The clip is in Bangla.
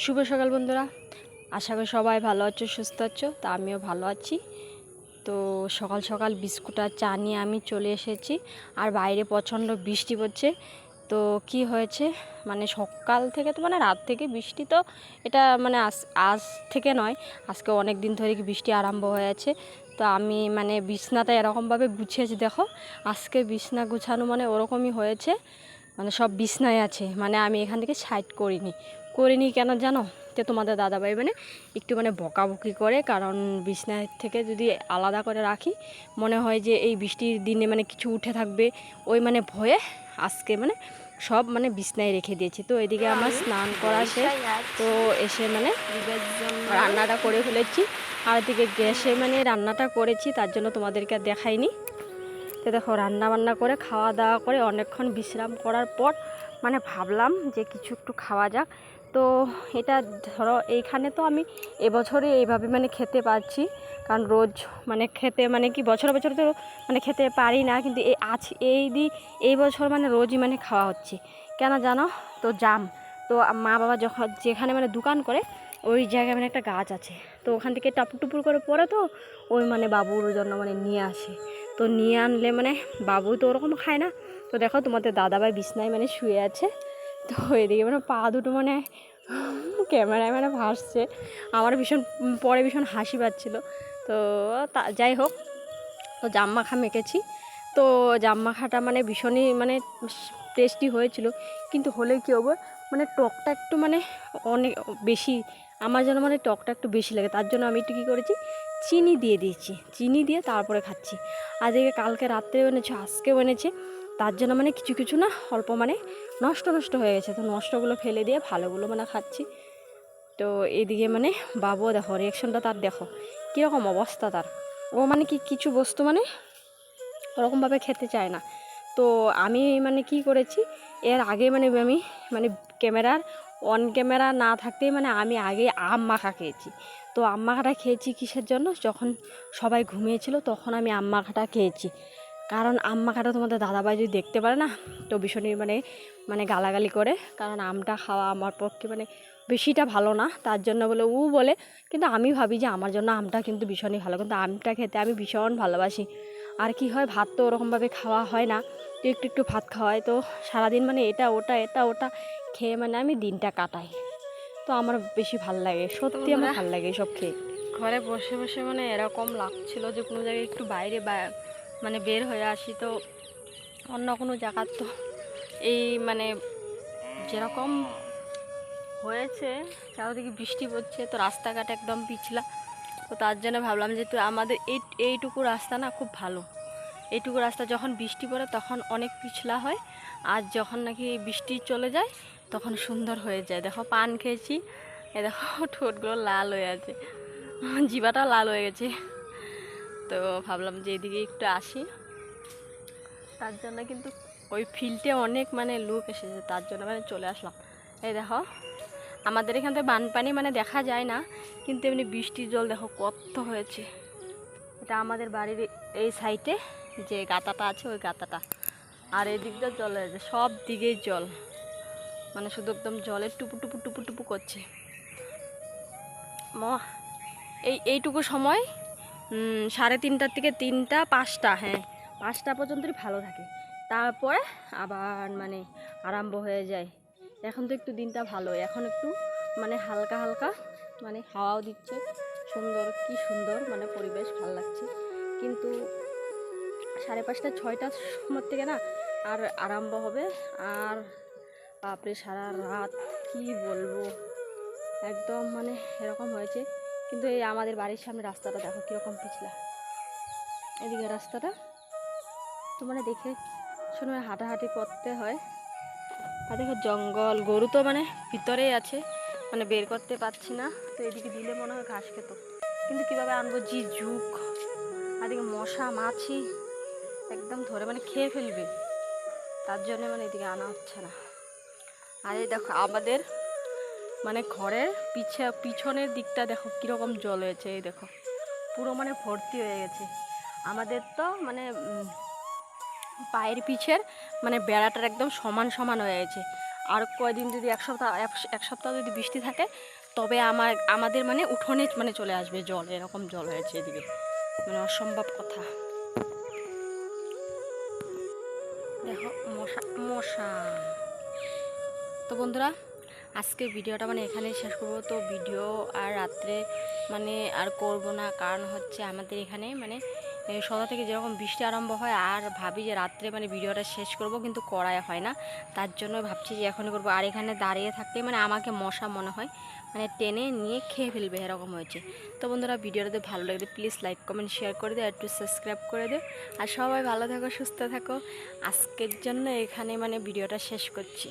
শুভ সকাল বন্ধুরা। আশা করি সবাই ভালো আছো, সুস্থ আছো, তা আমিও ভালো আছি। তো সকাল সকাল বিস্কুট আর চা নিয়ে আমি চলে এসেছি। আর বাইরে প্রচণ্ড বৃষ্টি পড়ছে। তো কি হয়েছে? মানে সকাল থেকে তো মানে রাত থেকে বৃষ্টি তো এটা মানে আজ আজ থেকে নয়, আজকে অনেক দিন ধরে বৃষ্টি আরম্ভ হয়ে আছে। তো আমি মানে বিছনাটা এরকমভাবে গুছিয়েছি, দেখো। আজকে বিছনা গুছানো মানে ওরকমই হয়েছে। মানে সব বিছনায় আছে। মানে আমি এখান থেকে সাইড করিনি। করিনি কেন জানো? যে তোমাদের দাদাভাই মানে একটু মানে বকাবকি করে, কারণ বিছনায় থেকে যদি আলাদা করে রাখি, মনে হয় যে এই বৃষ্টির দিনে মানে কিছু উঠে থাকবে। ওই মানে ভয়ে আজকে মানে সব মানে বিছনায় রেখে দিয়েছি। তো এদিকে আমার স্নান করা শেষ, তো এসে মানে রান্নাটা করে ফেলেছি। আর এদিকে গ্যাসে মানে রান্নাটা করেছি, তার জন্য তোমাদেরকে দেখাইনি। তো দেখো, রান্না বান্না করে, খাওয়া দাওয়া করে, অনেকক্ষণ বিশ্রাম করার পর মানে ভাবলাম যে কিছু একটু খাওয়া যাক। তো এটা ধরো এইখানে তো আমি এবছরে এইভাবে মানে খেতে পারছি কারণ রোজ মানে খেতে মানে কি বছর বছর তো মানে খেতে পারি না, কিন্তু এই আজ এই দি এই বছর মানে রোজই মানে খাওয়া হচ্ছে। কেন জানো? তো জাম। তো মা বাবা যখন যেখানে মানে দোকান করে, ওই জায়গায় মানে একটা গাছ আছে। তো ওখান থেকে টাপুর টুপুর করে পড়ে তো ওই মানে বাবুর জন্য মানে নিয়ে আসে। তো নিয়ে আনলে মানে বাবু তো ওরকম খায় না। তো দেখো তোমাদের দাদাভাই বিছনায় মানে শুয়ে আছে। তো এদিকে মানে পা দুটো মানে ক্যামেরায় মানে ভাসছে। আমার ভীষণ, পরে ভীষণ হাসি পাচ্ছিল। তো তা, যাই হোক, তো জাম মাখা মেখেছি। তো জাম মাখাটা মানে ভীষণই মানে টেস্টি হয়েছিল। কিন্তু হলে কী হবে মানে টকটা একটু মানে অনেক বেশি, আমার যেন মানে টকটা একটু বেশি লাগে। তার জন্য আমি একটু কী করেছি, চিনি দিয়ে দিয়েছি। চিনি দিয়ে তারপরে খাচ্ছি। আজকে কালকে রাত্রে এনেছে আজকে এনেছে তার জন্য মানে কিছু কিছু না অল্প মানে নষ্ট নষ্ট হয়ে গেছে। তো নষ্টগুলো ফেলে দিয়ে ভালোগুলো মানে খাচ্ছি। তো এদিকে মানে বাবুও দেখো রিয়াকশনটা তার দেখো। কীরকম অবস্থা তার? ও মানে কি কিছু বস্তু মানে ওরকমভাবে খেতে চায় না। তো আমি মানে কি করেছি, এর আগে মানে আমি মানে ক্যামেরার অন ক্যামেরা না থাকতেই মানে আমি আগে আম মাখা খেয়েছি। তো আম মাখাটা খেয়েছি কিসের জন্য? যখন সবাই ঘুমিয়েছিল তখন আমি আম মাখাটা খেয়েছি। কারণ আম মাখাটা তোমাদের দাদাভাই যদি দেখতে পারে না তো ভীষণই মানে মানে গালাগালি করে। কারণ আমটা খাওয়া আমার পক্ষে মানে বেশিটা ভালো না তার জন্য বলে ও বলে। কিন্তু আমি ভাবি যে আমার জন্য আমটা কিন্তু ভীষণই ভালো। কিন্তু আমটা খেতে আমি ভীষণ ভালোবাসি। আর কি হয় ভাত তো ওরকমভাবে খাওয়া হয় না। তো একটু একটু ভাত খাওয়াই। তো সারাদিন মানে এটা ওটা এটা ওটা খেয়ে মানে আমি দিনটা কাটাই। তো আমার বেশি ভালো লাগে সত্যি আমার ভালো লাগে এসব খেয়ে। ঘরে বসে বসে মানে এরকম লাগছিল যে কোনো জায়গায় একটু বাইরে বা- মানে বের হয়ে আসি তো অন্য কোনো জায়গার তো এই মানে যেরকম হয়েছে, চারিদিকে বৃষ্টি পড়ছে, তো রাস্তাঘাট একদম পিছলা। তো তার জন্য ভাবলাম যে তো আমাদের এই, এইটুকু রাস্তা না খুব ভালো। এইটুকু রাস্তা যখন বৃষ্টি পড়ে তখন অনেক পিছলা হয়, আর যখন নাকি বৃষ্টি চলে যায় তখন সুন্দর হয়ে যায়। দেখো পান খেয়েছি, এ দেখো ঠোঁটগুলো লাল হয়ে আছে জিবাটা লাল হয়ে গেছে। তো ভাবলাম যে এদিকে একটু আসি। তার জন্য কিন্তু ওই ফিল্ডে অনেক মানে লোক এসেছে, তার জন্য মানে চলে আসলাম। এই দেখো, আমাদের এখান থেকে বানপানি মানে দেখা যায় না, কিন্তু এমনি বৃষ্টির জল দেখো কত হয়েছে। এটা আমাদের বাড়ির এই সাইডে যে গাতাটা আছে, ওই গাতাটা। আর এই দিকটা জল আছে সব দিকেই জল। মানে শুধু একদম জলের টুপু টুপু টুপু টুপু করছে। ম এই, এইটুকু সময় সাড়ে তিনটার থেকে তিনটা, পাঁচটা হ্যাঁ। পাঁচটা পর্যন্তই ভালো থাকে। তারপরে আবার মানে আরম্ভ হয়ে যায়। এখন তো একটু দিনটা ভালো এখন একটু মানে হালকা হালকা মানে হাওয়াও দিচ্ছে। সুন্দর, কি সুন্দর মানে পরিবেশ, ভালো লাগছে। কিন্তু সাড়ে পাঁচটা ছয়টার সময় থেকে না আর আরম্ভ হবে। আর বাপরে, সারা রাত কি বলব? একদম মানে এরকম হয়েছে। কিন্তু এই আমাদের বাড়ির সামনে রাস্তাটা দেখো কীরকম পিছলা। এদিকে রাস্তাটা তো মানে দেখে শুনে হাঁটাহাঁটি করতে হয়। আর দেখো জঙ্গল, গরু তো মানে ভিতরেই আছে মানে বের করতে পারছি না। তো এদিকে দিলে মনে হয় ঘাস খেত। কিন্তু কীভাবে আনব? জি ঝুঁক আর এদিকে মশা, মাছি, একদম ধরে মানে খেয়ে ফেলবে। তার জন্য মানে এদিকে আনা হচ্ছে না। আর এই দেখো, আমাদের মানে ঘরের পিছে পিছনের দিকটা দেখো কীরকম জল হয়েছে, এই দেখো। পুরো মানে ভর্তি হয়ে গেছে। আমাদের তো মানে পায়ের পিছের মানে বেড়াটার একদম সমান সমান হয়ে গেছে। আর কয়দিন যদি এক সপ্তাহ এক- সপ্তাহ যদি বৃষ্টি থাকে, তবে আমার আমাদের মানে উঠোনে মানে চলে আসবে জল, এরকম জল হয়েছে এদিকে। মানে অসম্ভব কথা। দেখো, মশা মশা। তো বন্ধুরা আজকে ভিডিওটা মানে এখানে শেষ করব। তো ভিডিও আর রাত্রে মানে আর করব না, কারণ হচ্ছে আমাদের এখানে মানে সন্ধ্যা থেকে যেরকম বৃষ্টি আরম্ভ হয়, আর ভাবি যে রাত্রে মানে ভিডিওটা শেষ করব, কিন্তু করাই হয় না। তার জন্য ভাবছি যে এখনই করব। আর এখানে দাঁড়িয়ে থাকতে মানে আমাকে মশা মনে হয় মানে টেনে নিয়ে খেয়ে ফেলবে, এরকম হয়েছে। তো বন্ধুরা ভিডিওটাতে ভালো লাগলে প্লিজ লাইক কমেন্ট শেয়ার করে দিও, একটু সাবস্ক্রাইব করে দিও। আর সবাই ভালো থাকো, সুস্থ থাকো। আজকের জন্য এখানে মানে ভিডিওটা শেষ করছি।